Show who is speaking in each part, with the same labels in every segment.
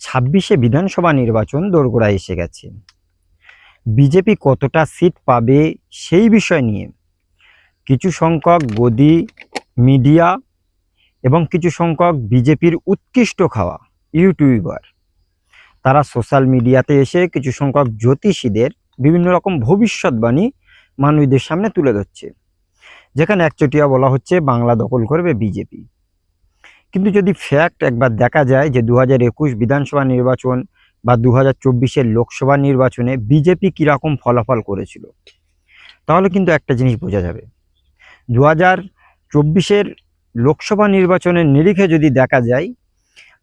Speaker 1: ছাব্বিশে বিধানসভা নির্বাচন দোরগোড়ায় এসে গেছে। বিজেপি কতটা সিট পাবে সেই বিষয় নিয়ে কিছু সংখ্যক গদি, মিডিয়া এবং কিছু সংখ্যক বিজেপির উৎকৃষ্ট খাওয়া ইউটিউবার, তারা সোশ্যাল মিডিয়াতে এসে কিছু সংখ্যক জ্যোতিষীদের বিভিন্ন রকম ভবিষ্যৎবাণী মানুষদের সামনে তুলে ধরছে। যেখানে একচটিয়া বলা হচ্ছে, বাংলা দখল করবে বিজেপি। কিন্তু যদি ফ্যাক্ট একবার দেখা যায় যে দু হাজার একুশ বিধানসভা নির্বাচন বা দু হাজার লোকসভা নির্বাচনে বিজেপি কীরকম ফলাফল করেছিল, তাহলে কিন্তু একটা জিনিস বোঝা যাবে। দু হাজার লোকসভা নির্বাচনের নিরিখে যদি দেখা যায়,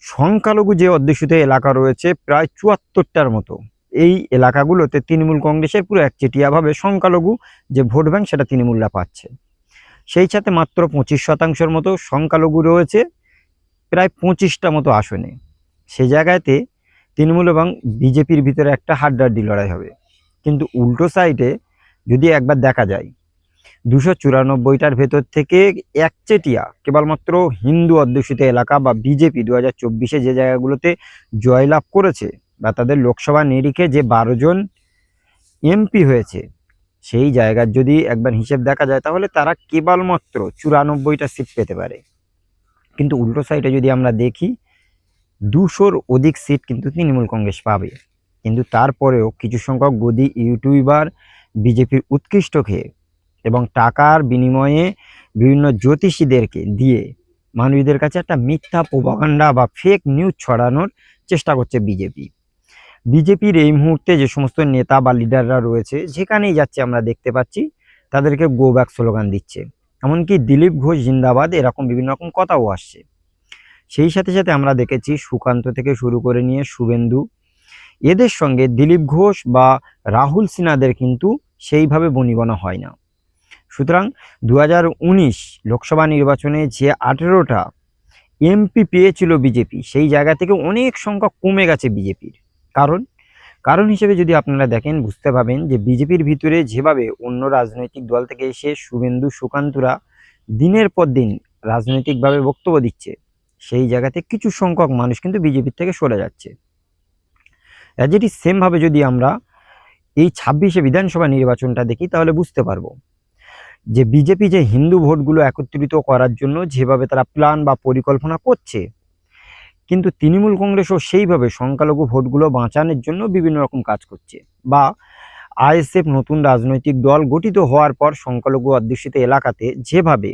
Speaker 1: সংখ্যালঘু যে অধ্যুষিত এলাকা রয়েছে প্রায় চুয়াত্তরটার মতো, এই এলাকাগুলোতে তৃণমূল কংগ্রেসের পুরো একচেটিয়াভাবে সংখ্যালঘু যে ভোট ব্যাংক সেটা তৃণমূলরা পাচ্ছে। সেই সাথে মাত্র পঁচিশ শতাংশের মতো সংখ্যালঘু রয়েছে প্রায় পঁচিশটা মতো আসনে। সে জায়গাতে তৃণমূল এবং বিজেপির ভিতরে একটা হাড্ডাড্ডি লড়াই হবে। কিন্তু উল্টো সাইডে যদি একবার দেখা যায়, দুশো চুরানব্বইটার ভেতর থেকে একচেটিয়া কেবলমাত্র হিন্দু অধ্যুষিত এলাকা বা বিজেপি দু হাজার চব্বিশে যে জায়গাগুলোতে জয়লাভ করেছে বা তাদের লোকসভা নিরিখে যে বারো জন এমপি হয়েছে, সেই জায়গার যদি একবার হিসেব দেখা যায়, তাহলে তারা কেবলমাত্র চুরানব্বইটা সিট পেতে পারে। কিন্তু উল্টো সাইডে যদি আমরা দেখি, দুশোর অধিক সিট কিন্তু তৃণমূল কংগ্রেস পাবে। কিন্তু তারপরেও কিছু সংখ্যক গদি ইউটিউবার বিজেপির উৎকৃষ্ট খেয়ে এবং টাকার বিনিময়ে বিভিন্ন জ্যোতিষীদেরকে দিয়ে মানুষদের কাছে একটা মিথ্যা প্রোপাগান্ডা বা ফেক নিউজ ছড়ানোর চেষ্টা করছে বিজেপি। বিজেপির এই মুহূর্তে যে সমস্ত নেতা বা লিডাররা রয়েছে, যেখানেই যাচ্ছে আমরা দেখতে পাচ্ছি, তাদেরকে গো ব্যাক স্লোগান দিচ্ছে। এমনকি দিলীপ ঘোষ জিন্দাবাদ এরকম বিভিন্ন রকম কথাও আসছে। সেই সাথে সাথে আমরা দেখেছি সুকান্ত থেকে শুরু করে নিয়ে শুভেন্দু। এদের সঙ্গে দিলীপ ঘোষ বা রাহুল সিনহাদের কিন্তু সেইভাবে বনিবনা হয় না। সুতরাং দু হাজার উনিশ লোকসভা নির্বাচনে যে আঠেরোটা এমপি পেয়েছিল বিজেপি, সেই জায়গা থেকে অনেক সংখ্যা কমে গেছে বিজেপির। কারণ কারণ হিসেবে যদি আপনারা দেখেন, বুঝতে পাবেন যে বিজেপির ভিতরে যেভাবে অন্য রাজনৈতিক দল থেকে এসে শুভেন্দু, সুকান্তরা দিনের পর দিন রাজনৈতিকভাবে বক্তব্য দিচ্ছে, সেই জায়গাতে কিছু সংখ্যক মানুষ কিন্তু বিজেপির থেকে সরে যাচ্ছে। অ্যাজ সেমভাবে যদি আমরা এই ছাব্বিশে বিধানসভা নির্বাচনটা দেখি, তাহলে বুঝতে পারব যে বিজেপি যে হিন্দু ভোটগুলো একত্রিত করার জন্য যেভাবে তারা প্ল্যান বা পরিকল্পনা করছে কিন্তু তৃণমূল কংগ্রেসও সেইভাবে সংখ্যালঘু ভোটগুলো বাঁচানোর জন্য বিভিন্ন রকম কাজ করছে। বা আইএসএফ নতুন রাজনৈতিক দল গঠিত হওয়ার পর সংখ্যালঘু অধ্যুষিত এলাকাতে যেভাবে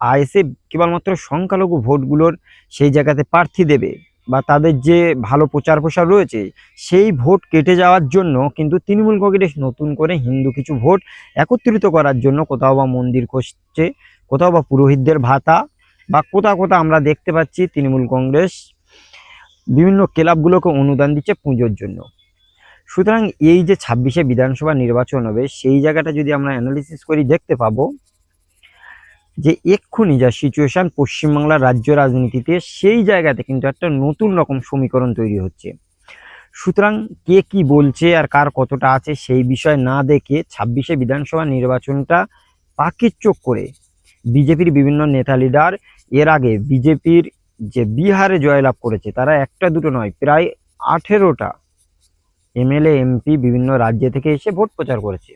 Speaker 1: আইএসএফ কেবলমাত্র সংখ্যালঘু ভোটগুলোর সেই জায়গাতে প্রার্থী দেবে বা তাদের যে ভালো প্রচার প্রসার রয়েছে, সেই ভোট কেটে যাওয়ার জন্য কিন্তু তৃণমূল কংগ্রেস নতুন করে হিন্দু কিছু ভোট একত্রিত করার জন্য কোথাও বা মন্দির খুঁজছে কোথাও বা পুরোহিতদের ভাতা বা কোথাও কোথাও আমরা দেখতে পাচ্ছি তৃণমূল কংগ্রেস বিভিন্ন ক্লাবগুলোকে অনুদান দিচ্ছে পুজোর জন্য। সুতরাং এই যে ছাব্বিশে বিধানসভা নির্বাচন হবে, সেই জায়গাটা যদি আমরা অ্যানালিসিস করি, দেখতে পাবো যে এক্ষুনি যা সিচুয়েশন পশ্চিমবাংলার রাজ্য রাজনীতিতে, সেই জায়গাতে কিন্তু একটা নতুন রকম সমীকরণ তৈরি হচ্ছে। সুতরাং কে কি বলছে আর কার কতটা আছে সেই বিষয় না দেখে ছাব্বিশে বিধানসভা নির্বাচনটা পাখির চোখ করে। বিজেপির বিভিন্ন নেতা লিডার এর আগে বিজেপির যে বিহারে জয়লাভ করেছে, তারা একটা দুটো নয়, প্রায় আঠেরোটা এমএলএ, এমপি বিভিন্ন রাজ্য থেকে এসে ভোট প্রচার করেছে।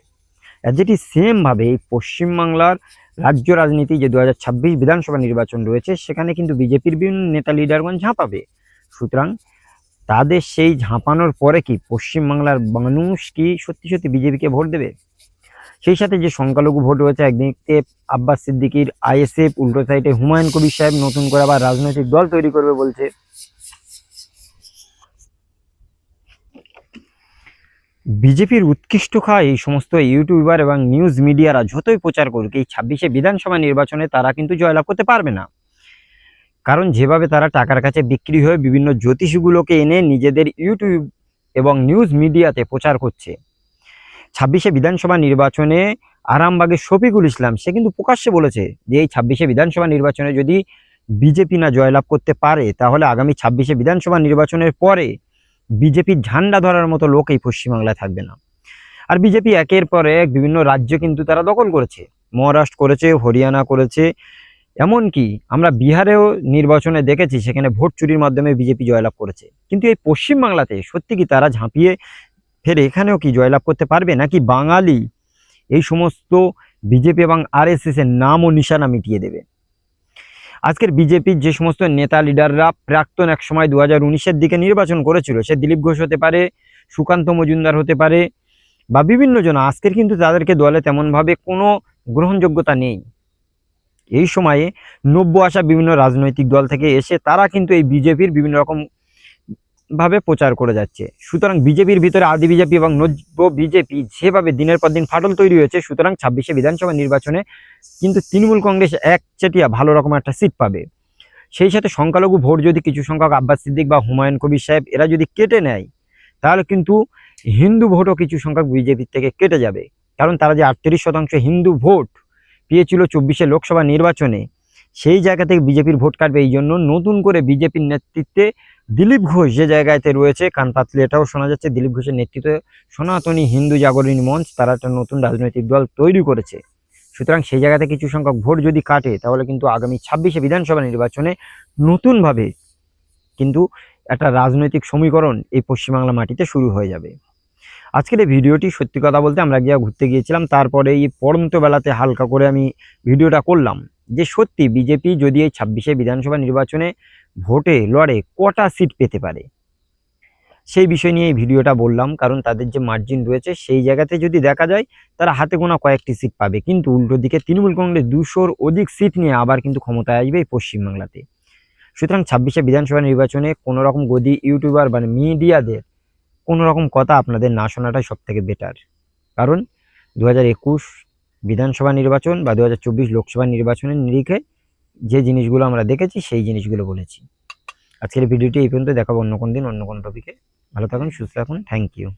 Speaker 1: আর যেটি সেমভাবে এই পশ্চিমবাংলার রাজ্য রাজনীতি যে দু হাজার ছাব্বিশ বিধানসভা নির্বাচন রয়েছে, সেখানে কিন্তু বিজেপির বিভিন্ন নেতা লিডারগণ ঝাঁপাবে। সুতরাং তাদের সেই ঝাঁপানোর পরে কি পশ্চিমবাংলার মানুষ কি সত্যি সত্যি বিজেপিকে ভোট দেবে? সেই সাথে যে সংখ্যালঘু ভোট রয়েছে একদিকে আব্বাস সিদ্দিকির আইএসএফ উল্টো সাইডে হুমায়ুন কবির সাহেব নতুন করে আবার রাজনৈতিক দল তৈরি করবে বলছে। বিজেপির উৎকৃষ্ট খাওয়া এই সমস্ত ইউটিউবার এবং নিউজ মিডিয়ারা যতই প্রচার করুক, এই ছাব্বিশে বিধানসভা নির্বাচনে তারা কিন্তু জয়লাভ করতে পারবে না। কারণ যেভাবে তারা টাকার কাছে বিক্রি হয়ে বিভিন্ন জ্যোতিষীগুলোকে এনে নিজেদের ইউটিউব এবং নিউজ মিডিয়াতে প্রচার করছে। ছাব্বিশে বিধানসভা নির্বাচনে আরামবাগের শফিকুল ইসলাম, সে কিন্তু প্রকাশ্যে বলেছে যে এই ছাব্বিশে বিধানসভা নির্বাচনে যদি বিজেপি না জয়লাভ করতে পারে, তাহলে আগামী ছাব্বিশে বিধানসভা নির্বাচনের পরে বিজেপির ঝান্ডা ধরার মতো লোক এই পশ্চিমবাংলায় থাকবে না। আর বিজেপি একের পর এক বিভিন্ন রাজ্য কিন্তু তারা দখল করেছে। মহারাষ্ট্র করেছে, হরিয়ানা করেছে, এমনকি আমরা বিহারেও নির্বাচনে দেখেছি সেখানে ভোট চুরির মাধ্যমে বিজেপি জয়লাভ করেছে। কিন্তু এই পশ্চিমবাংলাতে সত্যি কি তারা ঝাঁপিয়ে ফেরে এখানেও কি জয়লাভ করতে পারবে নাকি বাঙালি? এই সমস্ত বিজেপি এবং আরএসএস এর নাম ও নিশানা মিটিয়ে দেবে। আজকের বিজেপির যে সমস্ত নেতা লিডাররা প্রাক্তন এক সময় দু হাজার দিকে নির্বাচন করেছিল, সে দিলীপ ঘোষ হতে পারে, সুকান্ত মজুমদার হতে পারে বা বিভিন্ন জন, আজকের কিন্তু তাদেরকে দলে তেমনভাবে কোনো গ্রহণযোগ্যতা নেই। এই সময়ে নব্য আসা বিভিন্ন রাজনৈতিক দল থেকে এসে তারা কিন্তু এই বিজেপির বিভিন্ন রকম ভাবে প্রচার করে যাচ্ছে। সুতরাং বিজেপির ভিতরে আদি বিজেপি এবং নব্য বিজেপি যেভাবে দিনের পর দিন ফাটল তৈরি হয়েছে, সুতরাং ছাব্বিশে বিধানসভা নির্বাচনে কিন্তু তৃণমূল কংগ্রেস একচেটিয়া ভালো রকম একটা সিট পাবে। সেই সাথে সংখ্যালঘু ভোট যদি কিছু সংখ্যক আব্বাস সিদ্দিক বা হুমায়ুন কবির সাহেব এরা যদি কেটে নেয়, তাহলে কিন্তু হিন্দু ভোটও কিছু সংখ্যক বিজেপির থেকে কেটে যাবে। কারণ তারা যে আটত্রিশ শতাংশ হিন্দু ভোট পেয়েছিল চব্বিশে লোকসভা নির্বাচনে সেই জায়গা থেকে বিজেপির ভোট কাটবে এই জন্য নতুন করে বিজেপির নেতৃত্বে দিলীপ ঘোষ যে জায়গাতে রয়েছে, কান পাতলে, এটাও শোনা যাচ্ছে। দিলীপ ঘোষের নেতৃত্বে সনাতনী হিন্দু জাগরণী মঞ্চ, তারা একটা নতুন রাজনৈতিক দল তৈরি করেছে। সুতরাং সেই জায়গাতে কিছু সংখ্যক ভোট যদি কাটে, তাহলে কিন্তু আগামী ছাব্বিশে বিধানসভা নির্বাচনে নতুনভাবে কিন্তু একটা রাজনৈতিক সমীকরণ এই পশ্চিমবাংলা মাটিতে শুরু হয়ে যাবে। আজকের এই ভিডিওটি সত্যি কথা বলতে আমরা গিয়ে ঘুরতে গিয়েছিলাম, তারপরে এই পড়ন্ত বেলাতে হালকা করে আমি ভিডিওটা করলাম। যে সত্যি বিজেপি যদি এই ছাব্বিশে বিধানসভা নির্বাচনে ভোটে লড়ে কটা সিট পেতে পারে? সেই বিষয় নিয়ে এই ভিডিওটা বললাম, কারণ তাদের যে মার্জিন রয়েছে সেই জায়গাতে যদি দেখা যায় তারা হাতে গোনা কয়েকটি সিট পাবে। কিন্তু উল্টো দিকে তৃণমূল কংগ্রেস দুশোর অধিক সিট নিয়ে আবার কিন্তু ক্ষমতায় আসবে এই পশ্চিমবাংলাতে। সুতরাং ছাব্বিশে বিধানসভা নির্বাচনে কোনো রকম গদি ইউটিউবার বা মিডিয়াদের কোনো রকম কথা আপনাদের না শোনাটাই সব থেকে বেটার কারণ দু হাজার একুশ বিধানসভা নির্বাচন বা দু হাজার চব্বিশ লোকসভা নির্বাচনের নিরিখে যে জিনিসগুলো আমরা দেখেছি, সেই জিনিসগুলো বলেছি। আজকের ভিডিওটি এই পর্যন্ত, দেখাবো অন্য কোন দিন, অন্য কোনো টপিকে ভালো থাকুন, সুস্থ থাকুন থ্যাংক ইউ